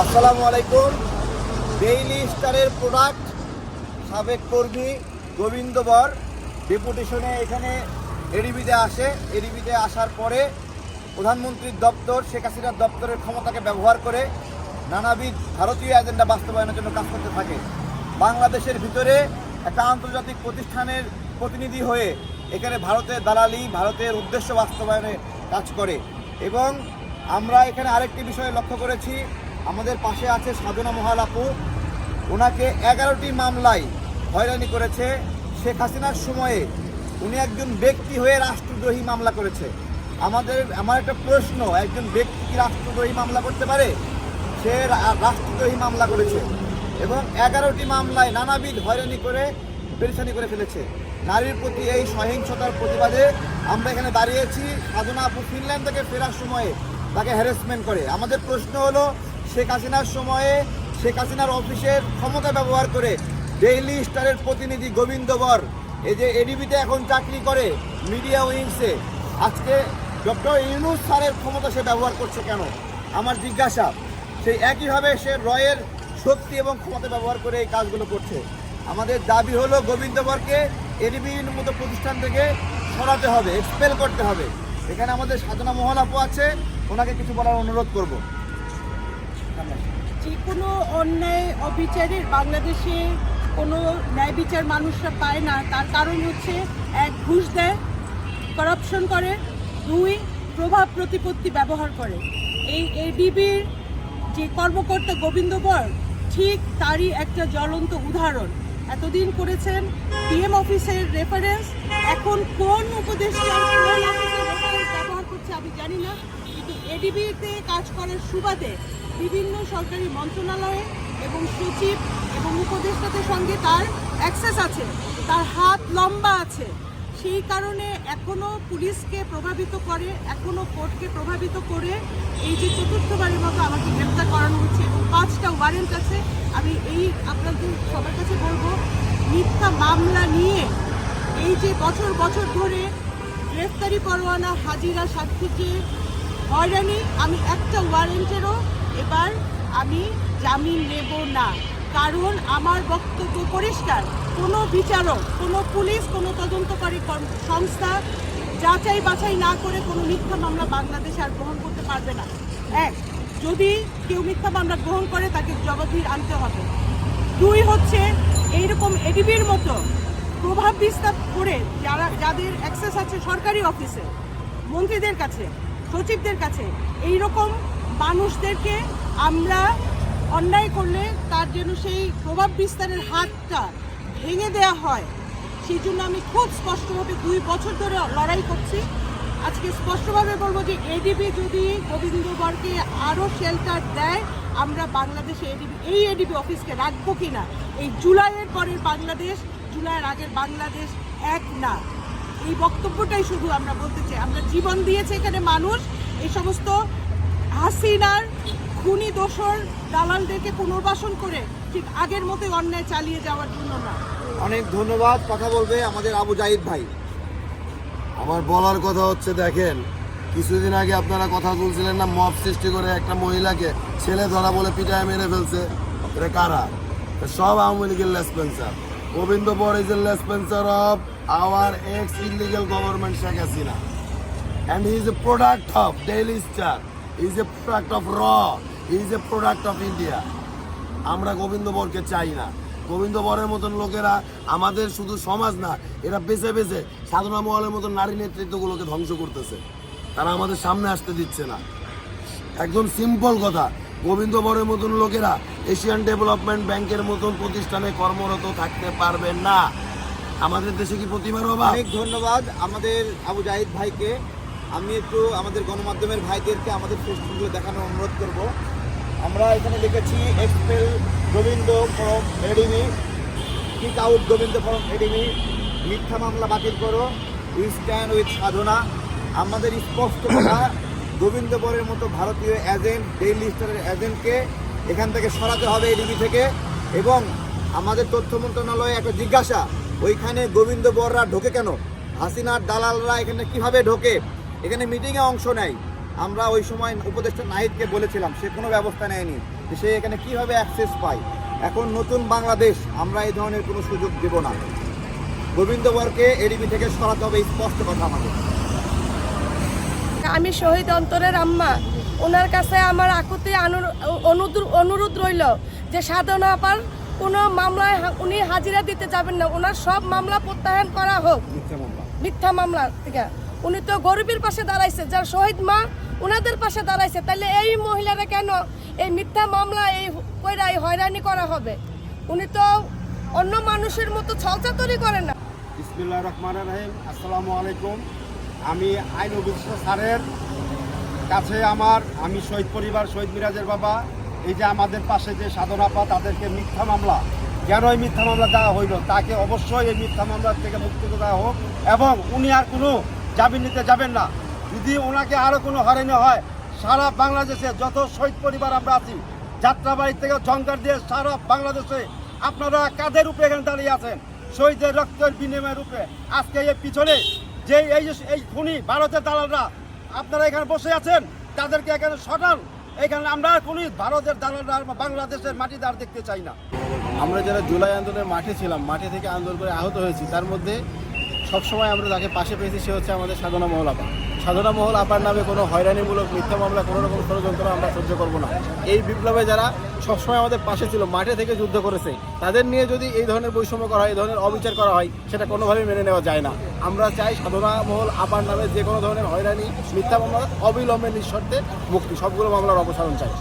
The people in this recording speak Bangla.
আসসালামু আলাইকুম। ডেইলি স্টারের প্রোডাক্ট সাবেক কর্মী গোবিন্দ বর ডেপুটেশনে এখানে এডিবিতে আসে। এডিবিতে আসার পরে প্রধানমন্ত্রীর দপ্তর, শেখ হাসিনার দপ্তরের ক্ষমতাকে ব্যবহার করে নানাবিধ ভারতীয় এজেন্ডা বাস্তবায়নের জন্য কাজ করতে থাকে। বাংলাদেশের ভিতরে একটা আন্তর্জাতিক প্রতিষ্ঠানের প্রতিনিধি হয়ে এখানে ভারতের দালালি, ভারতের উদ্দেশ্য বাস্তবায়নে কাজ করে। এবং আমরা এখানে আরেকটি বিষয়ে লক্ষ্য করেছি আমাদের পাশে আছে সাধনা মহাল আপু ওনাকে এগারোটি মামলায় হয়রানি করেছে শেখ হাসিনার সময়ে। উনি একজন ব্যক্তি হয়ে রাষ্ট্রদ্রোহী মামলা করেছে। আমাদের, আমার একটা প্রশ্ন, একজন ব্যক্তি কি রাষ্ট্রদ্রোহী মামলা করতে পারে? সে রাষ্ট্রদ্রোহী মামলা করেছে এবং এগারোটি মামলায় নানাবিধ হয়রানি করে, পেরেশানি করে ফেলেছে। নারীর প্রতি এই সহিংসতার প্রতিবাদে আমরা এখানে দাঁড়িয়েছি। সাধনা আপু ফিনল্যান্ড থেকে ফেরার সময়ে তাকে হ্যারাসমেন্ট করে। আমাদের প্রশ্ন হলো শেখ হাসিনার সময়ে শেখ হাসিনার অফিসের ক্ষমতা ব্যবহার করে ডেইলি স্টারের প্রতিনিধি গোবিন্দ বর এই যে এডিবিতে এখন চাকরি করে মিডিয়া উইংসে আজকে ডক্টর ইউনুস স্যারের ক্ষমতা সে ব্যবহার করছে কেন? আমার জিজ্ঞাসা সেই একইভাবে সে রয়ের শক্তি এবং ক্ষমতা ব্যবহার করে এই কাজগুলো করছে। আমাদের দাবি হলো গোবিন্দ বরকে এডিবির মতো প্রতিষ্ঠান থেকে সরাতে হবে এক্সপেল করতে হবে। এখানে আমাদের সাধনা মহল আপু আছে, ওনাকে কিছু বলার অনুরোধ করব। যে কোনো অন্যায় অবিচারের বাংলাদেশে কোনো ন্যায় বিচার মানুষরা পায় না। তার কারণ হচ্ছে, এক ঘুষ দেয় করাপশন করে, দুই প্রভাব প্রতিপত্তি ব্যবহার করে। এই এডিবির যে কর্মকর্তা গোবিন্দ বর, ঠিক তারই একটা জ্বলন্ত উদাহরণ। এতদিন করেছেন পিএম অফিসের রেফারেন্স এখন কোন উপদেষ্টা ব্যবহার করছে আমি জানি না, কিন্তু এডিবিতে কাজ করার সুবাদে বিভিন্ন সরকারি মন্ত্রণালয়ে এবং সচিব এবং উপদেষ্টাদের সঙ্গে তার অ্যাক্সেস আছে, তার হাত লম্বা আছে। সেই কারণে এখনও পুলিশকে প্রভাবিত করে, এখনও কোর্টকে প্রভাবিত করে এই যে চতুর্থবারের মতো আমাকে গ্রেপ্তার করানো হচ্ছে এবং পাঁচটা ওয়ারেন্ট আছে। আমি এই আপনাদের সবার কাছে বলব, মিথ্যা মামলা নিয়ে এই যে বছর বছর ধরে গ্রেফতারি পরোয়ানা হাজিরা সাক্ষীকে হয়রানি, আমি একটা ওয়ারেন্টেরও এবার আমি জামিন নেব না। কারণ আমার বক্তব্য পরিষ্কার। কোনো বিচারক, কোনো পুলিশ, কোনো তদন্তকারী সংস্থা যাচাই বাছাই না করে কোনো মিথ্যা মামলা বাংলাদেশ আর গ্রহণ করতে পারবে না। এক, যদি কেউ মিথ্যা মামলা গ্রহণ করে, তাকে জবাবদিহি আনতে হবে। দুই হচ্ছে, এইরকম এডিবির মতো প্রভাব বিস্তার করে যারা, যাদের অ্যাক্সেস আছে সরকারি অফিসে মন্ত্রীদের কাছে, সচিবদের কাছে এই রকম মানুষদেরকে আমরা অন্যায় করলে তার যেন সেই প্রভাব বিস্তারের হাতটা ভেঙে দেয়া হয়। সেই জন্য আমি খুব স্পষ্টভাবে দুই বছর ধরে লড়াই করছি। আজকে স্পষ্টভাবে বলব যে এডিবি যদি গোবিন্দ বরকে আরও শেল্টার দেয়, আমরা বাংলাদেশে এডিবি এই এডিবি অফিসকে রাখব কিনা? এই জুলাইয়ের পরের বাংলাদেশ, জুলাইয়ের আগের বাংলাদেশ এক না। এই বক্তব্যটাই শুধু আমরা বলতে চাই। আমরা জীবন দিয়েছে এখানে মানুষ। এই সমস্ত হাসিনার খুনি দোসর দালালদেরকে পুনর্বাসন করে ঠিক আগের মতো অন্যায় চালিয়ে যাওয়ার জন্য না। অনেক ধন্যবাদ। কথা বলবে আমাদের আবু জাহিদ ভাই। আমার বলার কথা হচ্ছে, দেখেন, কিছুদিন আগে আপনারা কথা বলছিলেন না, মব সৃষ্টি করে একটা মহিলাকে ছেলে ধরা বলে পিটায় মেরে ফেলছে। কারা? সব আওয়ামী লীগের লেসপেন্সার Gobinda Bar is a dispenser of our ex illegal government Sheikh Hasina. And he is a product of Daily Star. He a product of র Raw. A product of India আমরা গোবিন্দ বরকে চাই না। গোবিন্দ বরের মতন লোকেরা আমাদের শুধু সমাজ না, এরা বেছে বেছে সাধনা মহলের মতন নারী নেতৃত্বগুলোকে ধ্বংস করতেছে। তারা আমাদের সামনে আসতে দিচ্ছে না। একদম সিম্পল কথা গোবিন্দ বরের মতন লোকেরা এশিয়ান ডেভেলপমেন্ট ব্যাংকের মতন প্রতিষ্ঠানে কর্মরত থাকতে পারবেন না। আমাদের দেশে কি প্রতিভার অভাব? অনেক ধন্যবাদ আমাদের আবু জাহিদ ভাইকে। আমি একটু আমাদের গণমাধ্যমের ভাইদেরকে আমাদের ফেসবুকগুলো দেখানোর অনুরোধ করব। আমরা এখানে লিখেছি এক্সপেল গোবিন্দ ফরম এডিমি কিক আউট গোবিন্দ ফরম এডিমি মিথ্যা মামলা বাতিল করো উই স্ট্যান্ড উইথ সাধনা। আমাদের স্পষ্ট কথা, গোবিন্দ বরের মতো ভারতীয় এজেন্ট ডেইলি স্টারের এজেন্টকে এখান থেকে সরাতে হবে এডিবি থেকে। এবং আমাদের তথ্য মন্ত্রণালয়ে একটা জিজ্ঞাসা, ওইখানে গোবিন্দ বররা ঢোকে কেন? হাসিনার দালালরা এখানে কীভাবে ঢোকে? এখানে মিটিংয়ে অংশ নেয় আমরা ওই সময় উপদেষ্টা নাহিদকে বলেছিলাম সে কোনো ব্যবস্থা নেয়নি যে সে এখানে কীভাবে অ্যাক্সেস পায়। এখন নতুন বাংলাদেশ আমরা এই ধরনের কোনো সুযোগ দেব না। গোবিন্দবরকে এডিবি থেকে সরাতে হবে স্পষ্ট কথা আমাদের। আমি শহীদ অন্তরের আম্মা। ওনার কাছে আমার আকুতি অনুরোধ অনুরোধ রইল যে সাধনা আপার কোনো মামলায় উনি হাজিরা দিতে যাবেন না। ওনার সব মামলা প্রত্যাহার করা হোক। মিথ্যা মামলা। থেকে উনি তো গরিবের পাশে দাঁড়াইছে, যার শহীদ মা ওনাদের পাশে দাঁড়াইছে। তাহলে এই মহিলারা কেন এই মিথ্যা মামলা এই কইরা এই হয়রানি করা হবে? উনি তো অন্য মানুষের মতো ছলচাতরি করে না। বিসমিল্লাহ রহমান রহিম, আসসালামু আলাইকুম। আমি আইন অভিজ্ঞ স্যারের কাছে আমার, আমি শহীদ পরিবার, শহীদ মিরাজের বাবা, এই যে আমাদের পাশে যে সাধনাপা তাদেরকে মিথ্যা মামলা, কেন এই মিথ্যা মামলা দেওয়া হইল? তাকে অবশ্যই এই মিথ্যা মামলার থেকে মুক্তি দেওয়া হোক, এবং উনি আর কোনো জামিন নিতে যাবেন না। যদি ওনাকে আরও কোনো হয়রানি হয়, সারা বাংলাদেশে যত শহীদ পরিবার আমরা আছি, যাত্রাবাড়ি থেকে জঙ্কার দিয়ে সারা বাংলাদেশে আপনারা কাদের উপরে এখানে দাঁড়িয়ে আছেন? শহীদের রক্তের বিনিময়ের রূপে। আজকে এই পিছনে যে এই এই খুনি, ভারতের দালালরা, আপনারা এখানে বসে আছেন? তাদেরকে এখানে সটান এখানে আমরা কোনো ভারতের দালালরা বাংলাদেশের মাটিদার দেখতে চাই না। আমরা যারা জুলাই আন্দোলনের মাঠে ছিলাম, মাঠে থেকে আন্দোলন করে আহত হয়েছি, তার মধ্যে সবসময় আমরা যাকে পাশে পেয়েছি, সে হচ্ছে আমাদের সাধনা মহল আপা। সাধনা মহল আপার নামে কোনো হয়রানিমূলক মিথ্যা মামলা, কোনো রকম ষড়যন্ত্র আমরা সহ্য করব না। এই বিপ্লবে যারা সবসময় আমাদের পাশে ছিল, মাঠে থেকে যুদ্ধ করেছে, তাদের নিয়ে যদি এই ধরনের বৈষম্য করা হয়, এই ধরনের অবিচার করা হয়, সেটা কোনোভাবেই মেনে নেওয়া যায় না। আমরা চাই সাধনা মহল আপার নামে যে কোনো ধরনের হয়রানি, মিথ্যা মামলা অবিলম্বে নিঃশর্তে মুক্তি। সবগুলো মামলার অপসারণ চাই।